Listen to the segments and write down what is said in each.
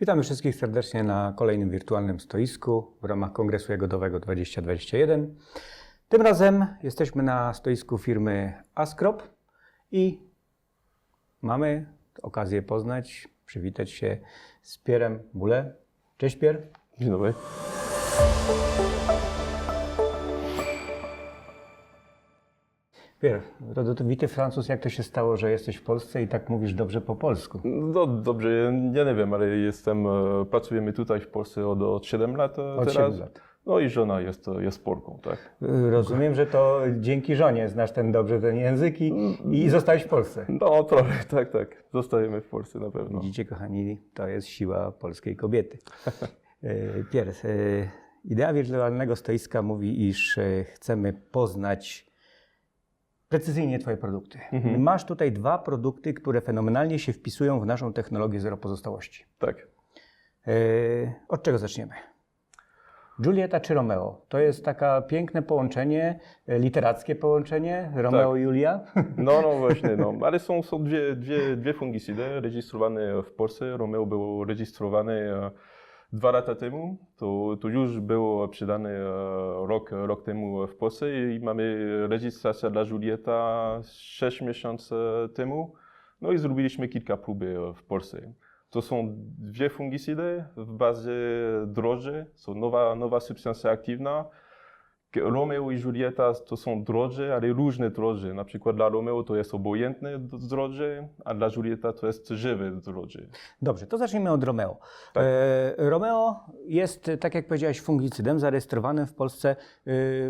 Witamy wszystkich serdecznie na kolejnym wirtualnym stoisku w ramach Kongresu Jagodowego 2021. Tym razem jesteśmy na stoisku firmy Askrop i mamy okazję poznać, przywitać się z Pierem Bule. Cześć Pier. Dzień dobry. Pier, rodowity Francuz, jak to się stało, że jesteś w Polsce i tak mówisz dobrze po polsku? No dobrze, ja nie wiem, ale jestem, e, pracujemy tutaj w Polsce od, od 7 lat e, Od teraz. 7 lat. No i żona jest, jest Polką, tak? Rozumiem, że to dzięki żonie znasz ten dobrze ten język i, i zostałeś w Polsce. No trochę, tak, tak. Zostajemy w Polsce na pewno. Widzicie, kochani, to jest siła polskiej kobiety. E, Pier, e, idea wirtualnego stoiska mówi, iż e, chcemy poznać precyzyjnie Twoje produkty. Masz tutaj dwa produkty, które fenomenalnie się wpisują w naszą technologię zero pozostałości. Tak. E, Od czego zaczniemy? Julieta czy Romeo? To jest taka piękne połączenie, e, literackie połączenie, Romeo Tak. i Julia. No, no właśnie, no. Ale są, są dwie, dwie, dwie fungicidy rejestrowane w Polsce. Romeo był rejestrowany e, dwa lata temu. To, to już było przydane rok, rok temu w Polsce i mamy rejestrację dla Julieta 6 miesięcy temu. No i zrobiliśmy kilka prób w Polsce. To są dwie fungicidy w bazie droży, są nowa, nowa substancja aktywna. Romeo i Julieta to są drożdże, ale różne drożdże. Na przykład dla Romeo to jest obojętne drożdże, a dla Julieta to jest żywe drożdże. Dobrze, to zacznijmy od Romeo. Tak. E, Romeo jest, tak jak powiedziałeś, fungicydem zarejestrowanym w Polsce e,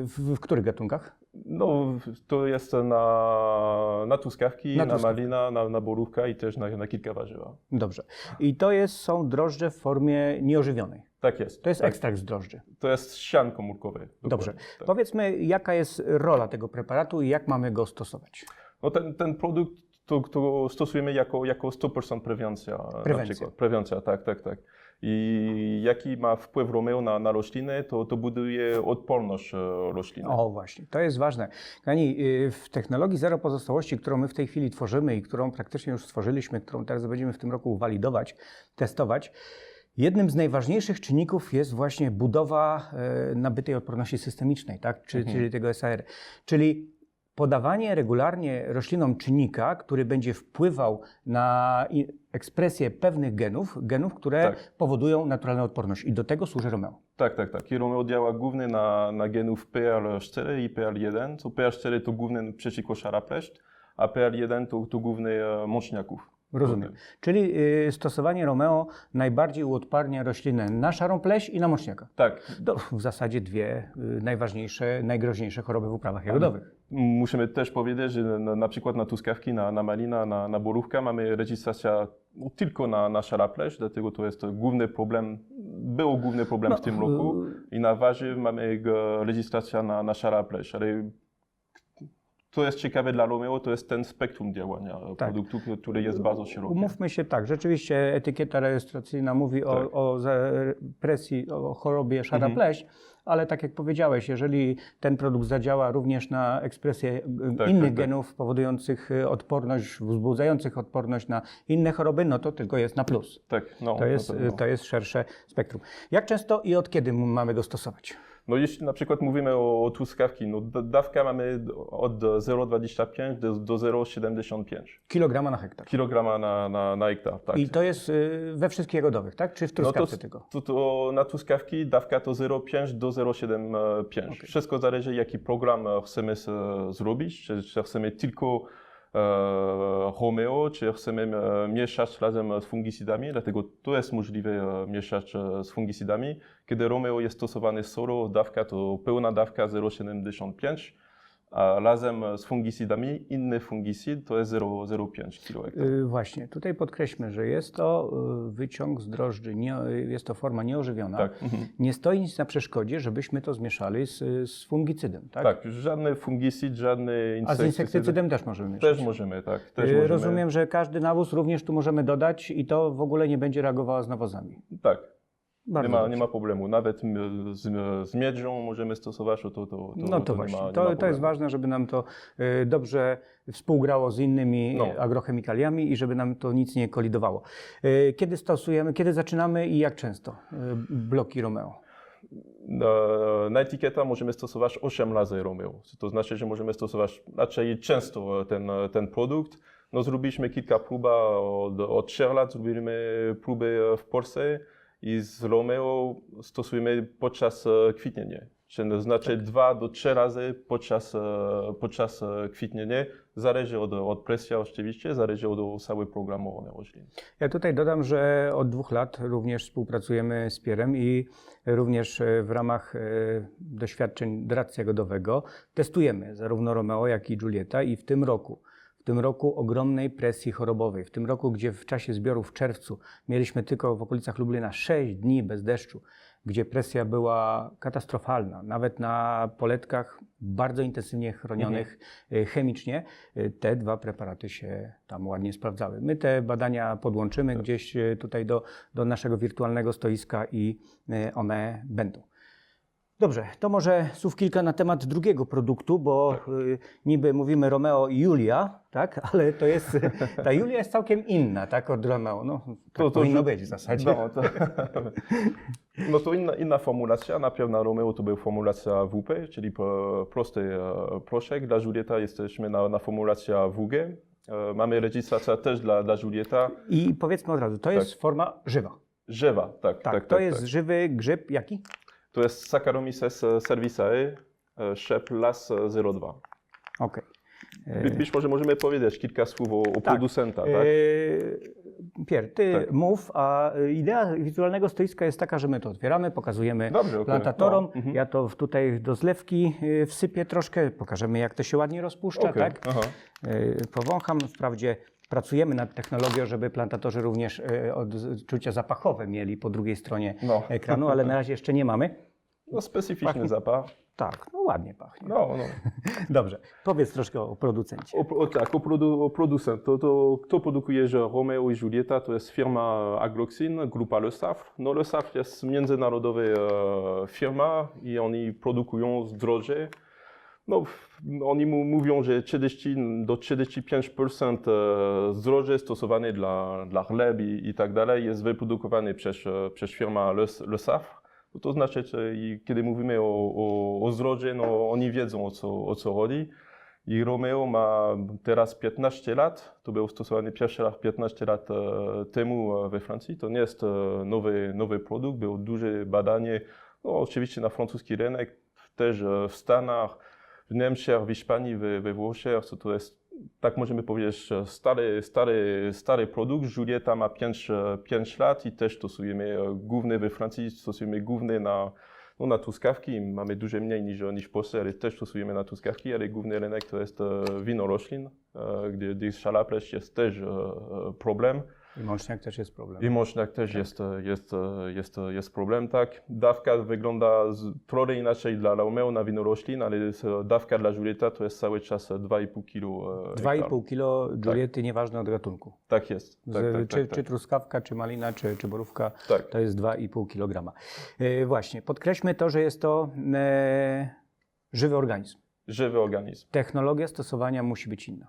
w, w których gatunkach? No, to jest na, na truskawki, Na na, malina, na, na borówka i też na, na kilka warzywa. Dobrze. I to jest, są drożdże w formie nieożywionej. Tak jest. To jest tak. ekstrakt z drożdży. To jest sian komórkowy. Dobrze. Tak. Powiedzmy, jaka jest rola tego preparatu i jak mamy go stosować? No ten, ten produkt, to, to stosujemy jako, jako 100% prewencja. Prewencja. Prewencja, tak, tak, tak. I jaki ma wpływ Romeo na, na rośliny, to, to buduje odporność e, rośliny. O, właśnie, to jest ważne. Kani, y, w technologii zero pozostałości, którą my w tej chwili tworzymy i którą praktycznie już stworzyliśmy, którą teraz będziemy w tym roku walidować, testować, jednym z najważniejszych czynników jest właśnie budowa e, nabytej odporności systemicznej, tak? Czy, czyli tego SAR. Czyli podawanie regularnie roślinom czynnika, który będzie wpływał na ekspresję pewnych genów, genów, które Tak. powodują naturalną odporność. I do tego służy Romeo. Tak, tak, tak. I Romeo działa głównie na, na genów PL4 i PL1. To PL4 to główny przeciwko szarapleszcz, a PL1 to, to główny e, mączniaków. Rozumiem. Czyli y, stosowanie Romeo najbardziej uodparnia roślinę na szarą pleś i na moczniaka. Tak. To w zasadzie dwie y, najważniejsze, najgroźniejsze choroby w uprawach jagodowych. Musimy też powiedzieć, że na, na przykład na truskawki, na, na malina, na, na borówka mamy rejestrację tylko na, na szarapleszcz, dlatego to jest główny problem, był główny problem No, w tym roku. I na warzyw mamy rejestrację na, na szarapleszcz, ale to jest ciekawe dla Romeo, to jest ten spektrum działania Tak. produktu, który jest bardzo szeroki. Umówmy się tak, rzeczywiście etykieta rejestracyjna mówi Tak. o, o presji, o chorobie szara Mhm. pleś, ale tak jak powiedziałeś, jeżeli ten produkt zadziała również na ekspresję y, Tak, innych tak, tak. genów powodujących y, odporność, wzbudzających odporność na inne choroby, no to tylko jest na plus. Tak, no, To jest, to jest szersze spektrum. Jak często i od kiedy mamy go stosować? No jeśli na przykład mówimy o, o no da- dawka mamy od 0,25 do, do 0,75 Kilograma na hektar. kilograma na, na, na hektar. Tak. I to jest y, we wszystkich jagodowych, tak? Czy w no to, truskawce tylko? to, to na truskawki dawka to 0,5 do 0,75. Wszystko zależy jaki program chcemy zrobić, czy, czy chcemy tylko Romeo, czy chcemy e, mieszać razem z fungicidami, dlatego to jest możliwe e, mieszać e, z fungicidami. Kiedy Romeo jest stosowany solo, dawka to pełna dawka 0,75, a razem z fungicidami inny fungicid to jest 0,05 kg. Y, właśnie, tutaj podkreślmy, że jest to y, wyciąg z drożdży, nie, jest to forma nieożywiona. Tak. Mhm. Nie stoi nic na przeszkodzie, żebyśmy to zmieszali z, z fungicydem, tak? Tak, żadny fungicid, żadny A z insektycyd. insektycydem też możemy mieszać. Też możemy, tak. Też Y, możemy. Rozumiem, że każdy nawóz również tu możemy dodać i to w ogóle nie będzie reagowało z nawozami. Tak. Bardzo nie, ma, nie ma problemu. Nawet z, z miedzią możemy stosować, to, to, to, No to, nie właśnie, ma, nie to, to jest ważne, żeby nam to y, dobrze współgrało z innymi No. y, agrochemikaliami i żeby nam to nic nie kolidowało. Y, Kiedy stosujemy, kiedy zaczynamy i jak często bloki Romeo? Na, na etykieta możemy stosować 8 razy Romeo. To znaczy, że możemy stosować raczej często ten, ten produkt. No, zrobiliśmy kilka prób od, od 3 lat, zrobiliśmy próby w Polsce i z Romeo stosujemy podczas e, kwitnienia. Czyli znaczy dwa do trzy razy podczas, e, podczas e, kwitnienia. Zależy od, od presji oczywiście, zależy od całego programu roślin. Ja tutaj dodam, że od dwóch lat również współpracujemy z Pierem i również w ramach doświadczeń doradcy jagodowego testujemy zarówno Romeo, jak i Julieta i w tym roku, tym roku ogromnej presji chorobowej, w tym roku, gdzie w czasie zbioru w czerwcu mieliśmy tylko w okolicach Lublina 6 dni bez deszczu, gdzie presja była katastrofalna, nawet na poletkach bardzo intensywnie chronionych e, chemicznie, e, te dwa preparaty się tam ładnie sprawdzały. My te badania podłączymy gdzieś e, tutaj do, do naszego wirtualnego stoiska i one będą. Dobrze, to może słów kilka na temat drugiego produktu, bo y, niby mówimy Romeo i Julia, tak? Ale to jest, ta Julia jest całkiem inna, tak, od Romeo. No, tak To- to- powinno być w zasadzie. No to, no to inna, inna formulacja. Na Romeo to była formulacja WP, czyli prosty e, proszek. Dla Julieta jesteśmy na, na formulacja WG. E, Mamy rejestrację też dla, dla Julieta. I powiedzmy od razu, to jest forma żywa. Żywa, tak, Tak, tak, to tak, jest tak. żywy grzyb, jaki? To jest Saccharomyces cerevisiae, e, szep LAS 02. Okej. By, być może możemy powiedzieć kilka słów o, o producenta, tak? Yy, Pier, ty Tak. mów, a idea wirtualnego stoiska jest taka, że my to otwieramy, pokazujemy Dobrze, plantatorom. No, mhm. Ja to tutaj do zlewki y, wsypię troszkę, pokażemy jak to się ładnie rozpuszcza, Okej, tak? aha. Y, Powącham, wprawdzie pracujemy nad technologią, żeby plantatorzy również y, odczucia zapachowe mieli po drugiej stronie No. ekranu, ale na razie jeszcze nie mamy. No, specyficzny Pachnie- zapach. Tak, no ładnie pachnie. No, no. Dobrze, powiedz troszkę o producencie. O, o, tak, o, produ, o producent. To, to, kto produkuje że Romeo i Julieta, to jest firma Agloxin, grupa Le Safre. No Le Safre jest międzynarodowa e, firma i oni produkują zdroże. No, oni mu, mówią, że 30 do 35% e, zdroże stosowane dla, dla chleb i, i tak dalej jest wyprodukowane przez, e, przez firmę Le, Le. No to znaczy, kiedy mówimy o, o, o no oni wiedzą o co, o co chodzi. I Romeo ma teraz 15 lat. To był stosowany pierwszy raz 15 lat e, temu e, we Francji. To nie jest nowy, nowy produkt, było duże badanie, no, oczywiście na francuski rynek, też w Stanach, w Niemczech, w Hiszpanii, we, we Włoszech. So to jest, tak możemy powiedzieć, stary, stary, stary produkt. Julieta ma 5, 5 lat i też stosujemy e, głównie we Francji, stosujemy głównie na no, na truskawki mamy dużo mniej niż, niż w Polsce, ale też stosujemy na truskawki, ale główny rynek to jest e, wino roślin, e, gdzie, gdzie jest też e, problem. I mączniak też jest problem. I moczniak też jest, e, jest, jest, e, jest problem, tak. Dawka wygląda z, trochę inaczej dla Romeo na wino roślin, ale jest, dawka dla Julieta to jest cały czas e, 2,5 kilo. e, hektar. 2,5 kilo Juliety, nieważne od gatunku. Tak jest. Z, Tak, tak, czy, tak, czy tak. truskawka, czy malina, czy, czy borówka, Tak. to jest 2,5 kg. E, właśnie, podkreślmy to, że jest to e, żywy organizm. Żywy organizm. Technologia stosowania musi być inna.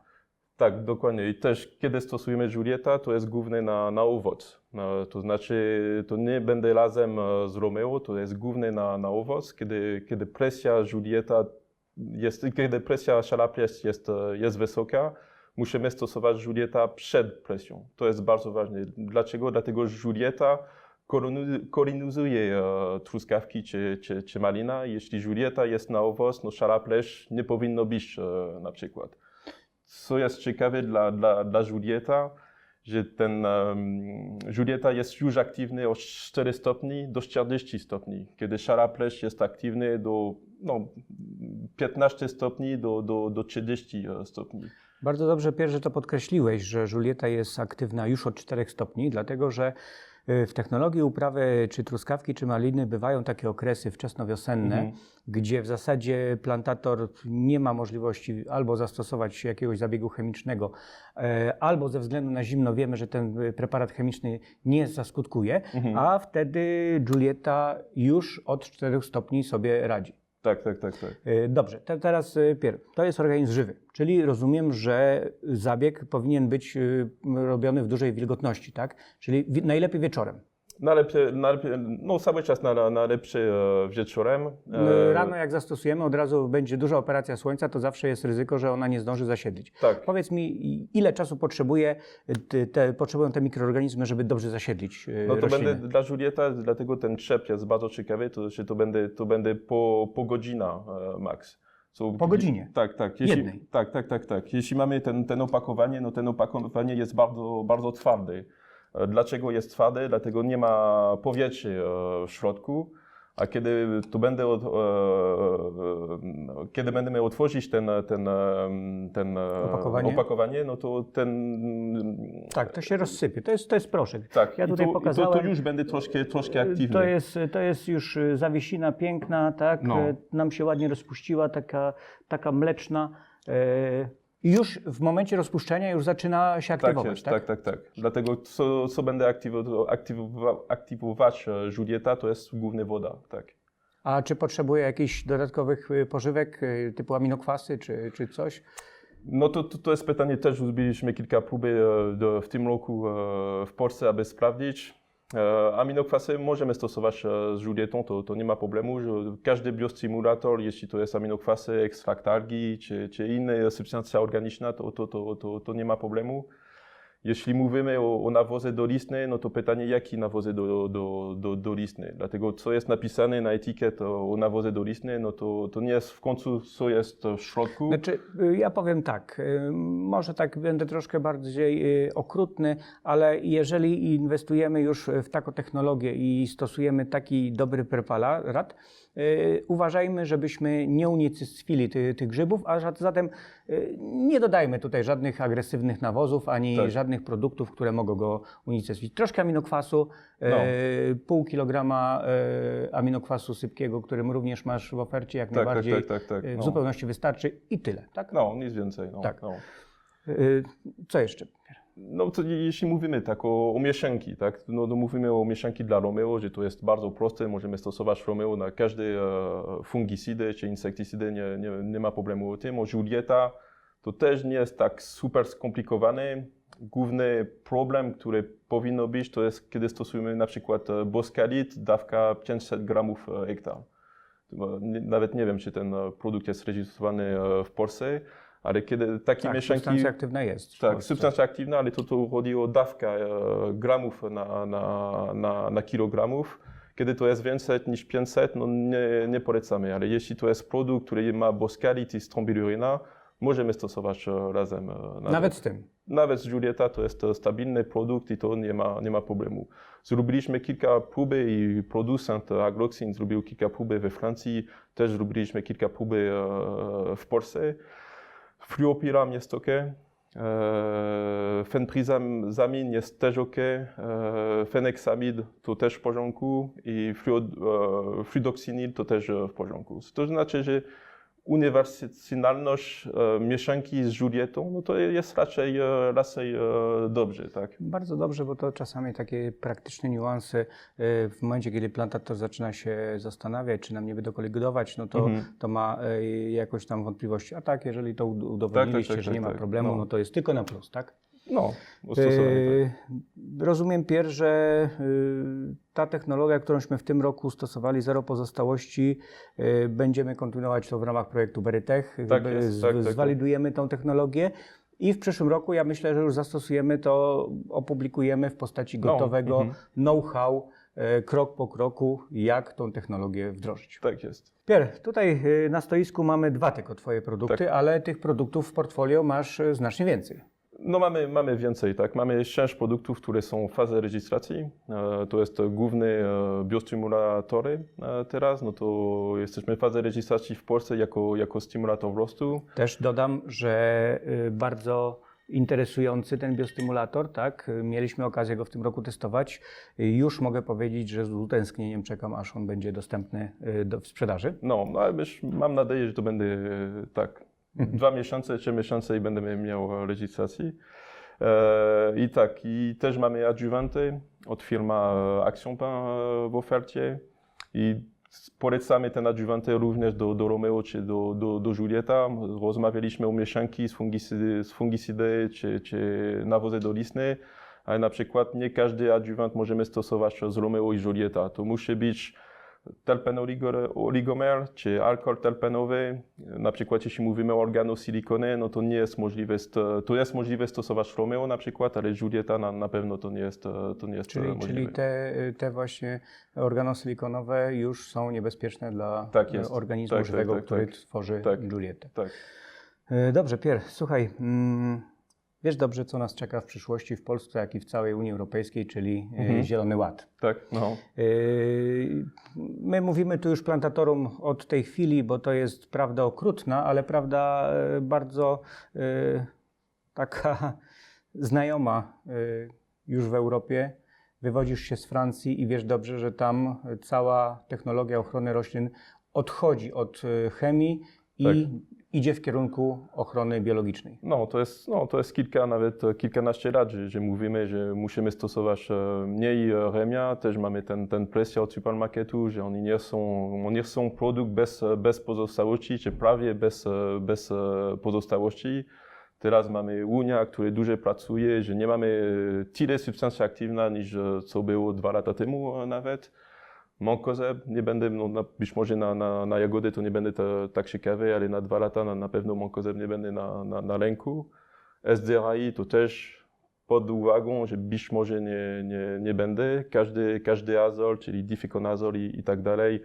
Tak, dokładnie. I też kiedy stosujemy Julieta, to jest głównie na, na owoc. No, to znaczy, to nie będzie razem e, z Romeo, to jest głównie na, na owoc. Kiedy, kiedy presja Julieta jest, kiedy presja szalaplesz jest, e, jest wysoka, musimy stosować Julieta przed presją. To jest bardzo ważne. Dlaczego? Dlatego, że Julieta kolonizuje e, truskawki czy, czy, czy malina. Jeśli Julieta jest na owoc, no szalaplesz nie powinno być na przykład co jest ciekawe dla, dla, dla Julieta, że ten um, Julieta jest już aktywny od 4 stopni do 40 stopni, kiedy szaraplesz jest aktywny do no, 15 stopni do, do, do 30 stopni. Bardzo dobrze, Pier, że to podkreśliłeś, że Julieta jest aktywna już od 4 stopni, dlatego że W technologii uprawy czy truskawki, czy maliny bywają takie okresy wczesnowiosenne, Mhm. gdzie w zasadzie plantator nie ma możliwości albo zastosować jakiegoś zabiegu chemicznego, e, albo ze względu na zimno wiemy, że ten y, preparat chemiczny nie zaskutkuje, Mhm. a wtedy Julieta już od 4 stopni sobie radzi. Tak, tak, tak, tak. Y, Dobrze, te, teraz y, Pier, to jest organizm żywy, czyli rozumiem, że zabieg powinien być y, robiony w dużej wilgotności, tak? Czyli najlepiej wieczorem. Najlepiej, najlepiej, no cały czas na, najlepszy e, wieczorem. Y, Rano jak zastosujemy, od razu będzie duża operacja słońca, to zawsze jest ryzyko, że ona nie zdąży zasiedlić. Tak. Powiedz mi, ile czasu potrzebuje, te, te, potrzebują te mikroorganizmy, żeby dobrze zasiedlić y, No to rośliny? będę dla Julieta, dlatego ten trzep jest bardzo ciekawy, to znaczy to będzie, to będzie po, po godzina e, max. So, Po godzinie? Tak, tak. Jeśli, Jednej? Tak, tak, tak, tak. Jeśli mamy ten, ten opakowanie, no ten opakowanie jest bardzo, bardzo twarde. Dlaczego jest twarde? Dlatego nie ma powietrza e, w środku. A kiedy to będę e, e, kiedy będziemy otworzyć ten, ten, ten Opakowanie? opakowanie, no to ten Tak, to się rozsypie. To jest, to jest proszek. tak, Ja i tutaj to, i pokazałem. to, to już będzie troszkę, troszkę aktywny. To jest, to jest już zawiesina piękna, tak? No. Nam się ładnie rozpuściła, taka, taka mleczna. Już w momencie rozpuszczenia już zaczyna się Tak aktywować, jest, tak? tak, tak, tak. Dlatego co, co będę aktywował, aktywował, aktywować e, Julieta, to jest głównie woda, tak. A czy potrzebuje jakichś dodatkowych y, pożywek y, typu aminokwasy czy, czy coś? No to, to, to jest pytanie, też zrobiliśmy kilka prób e, w tym roku e, w Polsce, aby sprawdzić. E, Aminokwasy możemy stosować e, z Julietą, to, to nie ma problemu. Każdy biostymulator, jeśli to jest aminokwasy, ekstrakt algi czy, czy inna substancja organiczna, to, to, to, to, to nie ma problemu. Jeśli mówimy o, o nawozy dolistne, no to pytanie, jaki nawozy do, do, do. Dlatego, co jest napisane na etykiet o o nawozy dolistne, no to, to nie jest w końcu, co jest w środku. Znaczy, y, ja powiem tak, y, może tak będę troszkę bardziej y, okrutny, ale jeżeli inwestujemy już w taką technologię i stosujemy taki dobry preparat, uważajmy, żebyśmy nie unicestwili ty, tych grzybów, a za- zatem y, nie dodajmy tutaj żadnych agresywnych nawozów, ani Tak. żadnych produktów, które mogą go unicestwić. Troszkę aminokwasu, y, No. pół kilograma aminokwasu sypkiego, którym również masz w ofercie jak Tak, tak, najbardziej. tak, tak, tak. W No. zupełności wystarczy i tyle, tak? No, nic więcej. No, Tak. No. Co jeszcze? No to jeśli mówimy tak o, o mieszanki, tak, no to mówimy o mieszanki dla Romeo, że to jest bardzo proste, możemy stosować Romeo na każde e, fungicidy czy insektycydy, nie, nie, nie ma problemu o tym. O Julieta to też nie jest tak super skomplikowane. Główny problem, który powinno być, to jest kiedy stosujemy na przykład e, boskalit, dawka 500 gramów e, hektar. Nawet nie wiem, czy ten e, produkt jest rejestrowany w Polsce, ale kiedy takie Tak, mieszanki... substancja aktywna jest. Tak, substancja aktywna, ale to, to chodzi o dawkę e, gramów na, na, na, na kilogramów. Kiedy to jest więcej niż 500, no nie, nie polecamy, ale jeśli to jest produkt, który ma boskalit i strombiluryna, możemy stosować e, razem. e, Nawet z tym. nawet z Julieta to jest stabilny produkt i to nie ma, nie ma problemu. Zrobiliśmy kilka próby i producent Agroxin zrobił kilka próby we Francji, też zrobiliśmy kilka próby e, w Polsce. Fluopiram jest ok, e, fenprizamin jest też ok, e, fenexamid to też w porządku i fluod, e, to też w porządku. To znaczy, że uniwersalność e, mieszanki z Julietą, no to jest raczej, e, raczej e, dobrze, tak? Bardzo dobrze, bo to czasami takie praktyczne niuanse w momencie, kiedy plantator zaczyna się zastanawiać, czy nam nie wydokoligować, no to, Mhm. to ma jakąś tam wątpliwości. A tak, jeżeli to ud- udowodniliście, tak, że tak, nie ma tak. problemu, No. no. to jest tylko na plus, tak? No, stosowanie, Y, Rozumiem, Pier, że y, ta technologia, którąśmy w tym roku stosowali, zero pozostałości, y, będziemy kontynuować to w ramach projektu Berytech. Tak jest, tak, tak, tak. Zwalidujemy tą technologię i w przyszłym roku, ja myślę, że już zastosujemy to, opublikujemy w postaci No, gotowego mhm. know-how, krok po kroku, jak tą technologię wdrożyć. tak. tak jest. Pier, tutaj na stoisku mamy dwa tylko Twoje produkty, Tak. ale tych produktów w portfolio masz znacznie więcej. No mamy, mamy więcej, tak. Mamy sześć produktów, które są w fazie rejestracji. E, To jest główne e, biostymulatory e, teraz. No to jesteśmy w fazie rejestracji w Polsce jako, jako stymulator wzrostu. Też dodam, że y, bardzo interesujący ten biostymulator, tak? Mieliśmy okazję go w tym roku testować. Już mogę powiedzieć, że z utęsknieniem czekam, aż on będzie dostępny y, do, w sprzedaży. No, no ale już mam nadzieję, że to będzie tak. Dwa miesiące, trzy miesiące i będziemy miał rejestracji. E, I tak, i też mamy adjuwanty od firmy Action Pain e, w ofercie i polecamy te adjuwanty również do, do Romeo czy do, do, do Julieta. Rozmawialiśmy o mieszanki z fungicidy, z czy, czy nawozy dolistne, ale na przykład nie każdy adjuwant możemy stosować z Romeo i Julieta. To musi być terpenoligomer czy alkohol terpenowy. Na przykład jeśli mówimy o organosilikonie, no to nie jest możliwe, to jest możliwe stosować Romeo na przykład, ale Julieta na, na pewno to nie jest, to nie jest e, Czyli, możliwe. czyli te, te właśnie organosilikonowe już są niebezpieczne dla Tak jest. e, organizmu Tak, tak, żywego, tak, który tak. tworzy Tak. Julietę. Tak. E, Dobrze, Pier, słuchaj, mm, wiesz dobrze, co nas czeka w przyszłości w Polsce, jak i w całej Unii Europejskiej, czyli e, Mhm. Zielony Ład. Tak, no. Yy, My mówimy tu już plantatorom od tej chwili, bo to jest prawda okrutna, ale prawda e, bardzo e, taka znajoma e, już w Europie. Wywodzisz się z Francji i wiesz dobrze, że tam cała technologia ochrony roślin odchodzi od e, chemii i Tak. Idzie w kierunku ochrony biologicznej. No, to jest, no, to jest kilka, nawet kilkanaście lat, że, że mówimy, że musimy stosować e, mniej chemia. Też mamy ten, ten presję od supermarketu, że oni nie są, oni chcą produkt bez, bez pozostałości, czy prawie bez, e, bez e, pozostałości. Teraz mamy Unia, która dużo pracuje, że nie mamy tyle substancji aktywnych niż co było dwa lata temu nawet. Monkozeb nie będę, no, na, być może na, na, na jagody to nie będę ta, tak ciekawy, ale na dwa lata na, na pewno Monkozeb nie będę na, na, na. SDRI to też pod uwagą, że być może nie, nie, nie będę. Każdy, każdy azol, czyli dificonazol i, i tak dalej,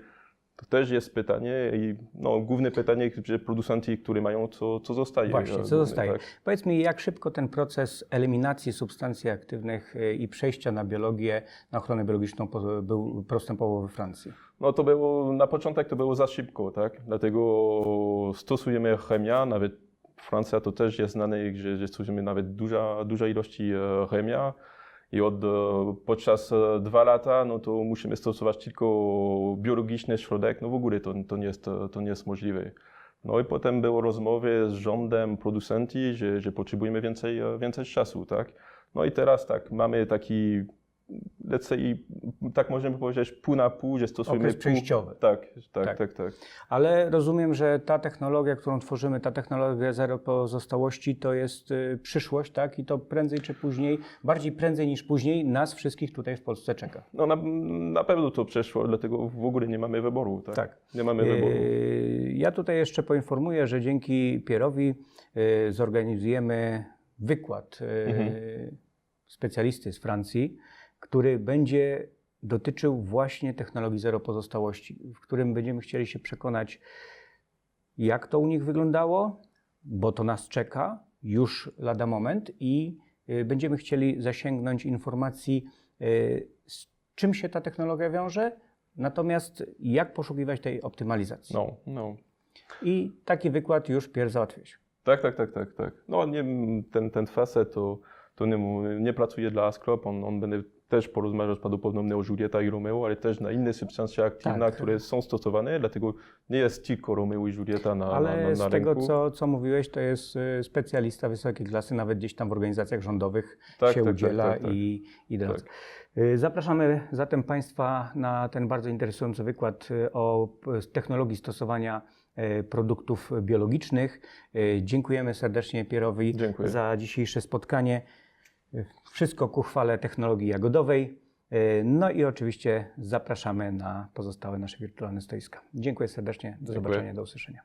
to też jest pytanie i no, główne pytanie, że producenci, które mają, co, co zostaje. Właśnie, e, co głównie, zostaje? Tak. Powiedz mi, jak szybko ten proces eliminacji substancji aktywnych y, i przejścia na biologię, na ochronę biologiczną był postępował we Francji? No to było, na początek to było za szybko, tak? Dlatego stosujemy chemia, nawet Francja to też jest znane, że, że stosujemy nawet duża, duża ilości e, chemia i od, e, podczas e, dwa lata, no to musimy stosować tylko biologiczny środek, no w ogóle to, to, nie, jest, to nie jest możliwe. No i potem było rozmowy z rządem producenti, że, że potrzebujemy więcej, e, więcej czasu, tak? No i teraz tak, mamy taki, let's say, tak możemy powiedzieć pół na pół, że stosujemy Okres pół, przejściowy. tak, tak, Tak. tak, tak, Ale rozumiem, że ta technologia, którą tworzymy, ta technologia zero pozostałości, to jest y, przyszłość, tak? I to prędzej czy później, bardziej prędzej niż później, nas wszystkich tutaj w Polsce czeka. No na, na pewno to przeszło, dlatego w ogóle nie mamy wyboru, tak? Tak. Nie mamy wyboru. Yy, Ja tutaj jeszcze poinformuję, że dzięki Pierowi yy, zorganizujemy wykład Mhm. specjalisty z Francji, który będzie dotyczył właśnie technologii zero pozostałości, w którym będziemy chcieli się przekonać, jak to u nich wyglądało, bo to nas czeka już lada moment i yy, będziemy chcieli zasięgnąć informacji, yy, z czym się ta technologia wiąże, natomiast jak poszukiwać tej optymalizacji. No, no. I taki wykład już Pier załatwiłeś. Tak, tak, tak, tak, tak. No nie, ten, ten facet to, to nie, nie pracuje dla Asclop, on, on będzie też porozmawiał prawdopodobnie o Julieta i Romeo, ale też na inne substancje aktywne, Tak. które są stosowane, dlatego nie jest tylko Romeo i Julieta na, Ale na, na, na z tego, rynku. co, co mówiłeś, to jest y, specjalista wysokiej klasy, nawet gdzieś tam w organizacjach rządowych Tak, się tak, tak, udziela tak, tak. i, i drodzy. Tak. Y, Zapraszamy zatem Państwa na ten bardzo interesujący wykład y, o technologii stosowania produktów biologicznych. Dziękujemy serdecznie Pierowi Dziękuję. za dzisiejsze spotkanie. Wszystko ku chwale technologii jagodowej. Y, No i oczywiście zapraszamy na pozostałe nasze wirtualne stoiska. Dziękuję serdecznie. Do Dziękuję. zobaczenia, do usłyszenia.